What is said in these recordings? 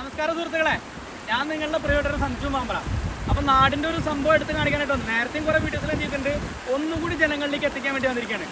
നമസ്കാരം സുഹൃത്തുക്കളെ. ഞാൻ നിങ്ങളുടെ പ്രിയപ്പെട്ട സഞ്ജു മാമ്പറ അപ്പൊ നാടിന്റെ ഒരു സംഭവം എടുത്ത് കാണിക്കാനായിട്ട് വന്നു. നേരത്തെയും കുറേ വീഡിയോസ് ചെയ്തിട്ടുണ്ട്. ഒന്നുകൂടി ജനങ്ങളിലേക്ക് എത്തിക്കാൻ വേണ്ടി വന്നിരിക്കുകയാണ്.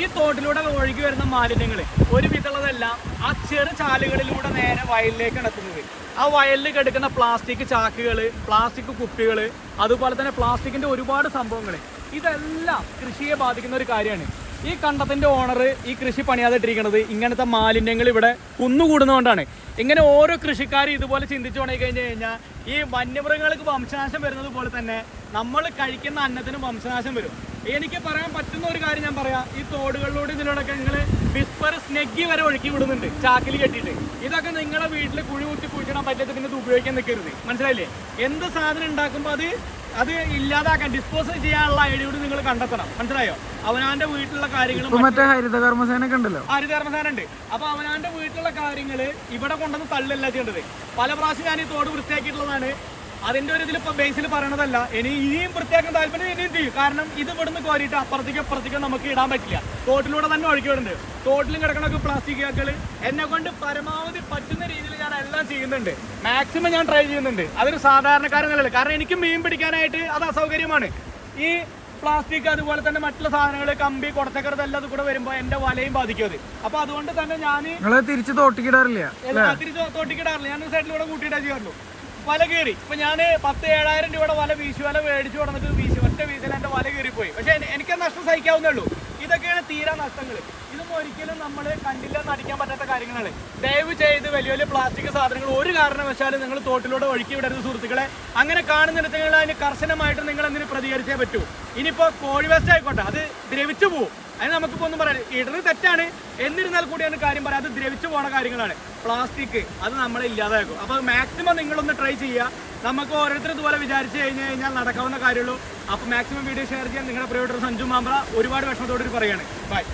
ഈ തോട്ടിലൂടെ ഒഴുകി വരുന്ന മാലിന്യങ്ങൾ ഒരു വിധമുള്ളതെല്ലാം ആ ചെറു ചാലുകളിലൂടെ നേരെ വയലിലേക്ക് എത്തുന്നത്. ആ വയലിൽ കിടക്കുന്ന പ്ലാസ്റ്റിക് ചാക്കുകൾ പ്ലാസ്റ്റിക് കുപ്പികൾ അതുപോലെ തന്നെ പ്ലാസ്റ്റിക്കിന്റെ ഒരുപാട് സംഭവങ്ങൾ ഇതെല്ലാം കൃഷിയെ ബാധിക്കുന്ന ഒരു കാര്യമാണ്. ഈ കണ്ടത്തിന്റെ ഓണർ ഈ കൃഷി പണിയാതിട്ടിരിക്കുന്നത് ഇങ്ങനത്തെ മാലിന്യങ്ങൾ ഇവിടെ കുന്നുകൂടുന്നതുകൊണ്ടാണ്. ഇങ്ങനെ ഓരോ കൃഷിക്കാരും ഇതുപോലെ ചിന്തിച്ചു തുടങ്ങി കഴിഞ്ഞു കഴിഞ്ഞാൽ ഈ വന്യമൃഗങ്ങൾക്ക് വംശനാശം വരുന്നത് പോലെ തന്നെ നമ്മൾ കഴിക്കുന്ന അന്നത്തിനും വംശനാശം വരും. എനിക്ക് പറയാൻ പറ്റുന്ന ഒരു കാര്യം ഞാൻ പറയാം. ഈ തോടുകളിലൂടെ ഇതിലൂടെയൊക്കെ നിങ്ങൾ വിസ്പർ സ്നെഗ്ഗി വരെ ഒഴുക്കി വിടുന്നുണ്ട് ചാക്കിൽ കെട്ടിയിട്ട്. ഇതൊക്കെ നിങ്ങളെ വീട്ടിൽ കുഴി കുത്തി കുഴിച്ചിടാൻ പറ്റാത്ത ഇത് ഉപയോഗിക്കാൻ നിൽക്കരുത് മനസ്സിലായില്ലേ? എന്ത് സാധനം ഉണ്ടാക്കുമ്പോൾ അത് അത് ഇല്ലാതാക്കാൻ ഡിസ്പോസ് ചെയ്യാനുള്ള ഐഡിയ കൂടി നിങ്ങൾ കണ്ടെത്തണം. മനസ്സിലായോ? അവനാന്റെ വീട്ടിലുള്ള കാര്യങ്ങളും ഇപ്പൊ മറ്റേ ഹരിത കർമ്മസേന ഉണ്ടല്ലോ ഹരിതകർമ്മസേനുണ്ട് അപ്പൊ അവനാന്റെ വീട്ടിലുള്ള കാര്യങ്ങൾ ഇവിടെ കൊണ്ടുവന്ന് തള്ളല്ല ചെയ്യേണ്ടത്. പല പ്രാവശ്യം ഞാൻ ഈ തോട് വൃത്തിയാക്കിയിട്ടുള്ളതാണ്. അതിന്റെ ഒരു ഇതിൽ ഇപ്പൊ ബേസിൽ പറയണതല്ല. ഇനി ഇനിയും വൃത്തിയാക്കാൻ താല്പര്യം ഇനിയും ചെയ്യും. കാരണം ഇത് ഇവിടുന്ന് കോരിയിട്ട് അപ്പുറത്തേക്ക് അപ്പുറത്തേക്ക് നമുക്ക് ഇടാൻ പറ്റില്ല. തോട്ടിലൂടെ തന്നെ ഒഴിക്കുന്നുണ്ട് തോട്ടിലും കിടക്കണൊക്കെ പ്ലാസ്റ്റിക് ചാക്കുകൾ എന്നെ കൊണ്ട് പരമാവധി പറ്റുന്ന രീതിയിൽ ഞാൻ എല്ലാം ചെയ്യുന്നുണ്ട്. മാക്സിമം ഞാൻ ട്രൈ ചെയ്യുന്നുണ്ട്. അതൊരു സാധാരണക്കാരൻ നിലയിൽ കാരണം എനിക്ക് മീൻ പിടിക്കാനായിട്ട് അത് അസൗകര്യമാണ്. ഈ പ്ലാസ്റ്റിക് അതുപോലെ തന്നെ മറ്റുള്ള സാധനങ്ങൾ കമ്പി കുടച്ചക്കർ എല്ലാം കൂടെ വരുമ്പോ എന്റെ വലയും ബാധിക്കും അപ്പൊ അതുകൊണ്ട് തന്നെ ഞാൻ തിരിച്ച് തോട്ടിക്കിടാറില്ല തോട്ടിക്കിടാറില്ല ഞാൻ സൈഡിലൂടെ കൂട്ടിയിട്ടേ ചെയ്യാറുള്ളൂ. വല കയറി ഇപ്പൊ ഞാൻ പത്ത് ഏഴായിരം രൂപയുടെ വല വീശു വല മേടിച്ചു കൊടുത്തിട്ട് വീശി ഒറ്റ വീശിൽ എന്റെ വല കയറിപ്പോയി പക്ഷെ എനി- എനിക്ക് നഷ്ടം സഹിക്കാവുന്നേ ഉള്ളൂ. ഇതൊക്കെയാണ് തീരാ നഷ്ടങ്ങൾ ഇതൊന്നും ഒരിക്കലും നമ്മൾ കണ്ടില്ലെന്ന് അടിക്കാൻ പറ്റാത്ത കാര്യങ്ങളാണ്. ദയവ് ചെയ്ത് വലിയ വലിയ പ്ലാസ്റ്റിക് സാധനങ്ങൾ ഒരു കാരണവശാലും നിങ്ങൾ തോട്ടിലൂടെ ഒഴുക്കി വിടരുത് സുഹൃത്തുക്കളെ. അങ്ങനെ കാണുന്നിടത്തുകൾ അതിന് കർശനമായിട്ട് നിങ്ങൾ എന്തിനു പ്രതികരിച്ചേ പറ്റൂ? ഇനിയിപ്പോ കോഴി വേസ്റ്റ് ആയിക്കോട്ടെ. അത് ദ്രവിച്ചു പോകും അതിന് നമുക്കിപ്പോ ഒന്നും പറയാം ഇടുന്നത് തെറ്റാണ്. എന്നിരുന്നാൽ കൂടിയാണ് കാര്യം പറയാം. അത് ദ്രവിച്ചു പോണ കാര്യങ്ങളാണ്. പ്ലാസ്റ്റിക് അത് നമ്മളെ ഇല്ലാതാക്കും. അപ്പൊ മാക്സിമം നിങ്ങളൊന്ന് ട്രൈ ചെയ്യുക. നമുക്ക് ഓരോരുത്തർ ഇതുപോലെ വിചാരിച്ചു കഴിഞ്ഞു കഴിഞ്ഞാൽ നടക്കാവുന്ന കാര്യമുള്ളൂ. അപ്പൊ മാക്സിമം വീഡിയോ ഷെയർ ചെയ്യാൻ നിങ്ങളുടെ പ്രിയപ്പെട്ട സഞ്ജു മാമ്പ്ര ഒരുപാട് വിഷമത്തോടൊരു പറയാണ് ബൈ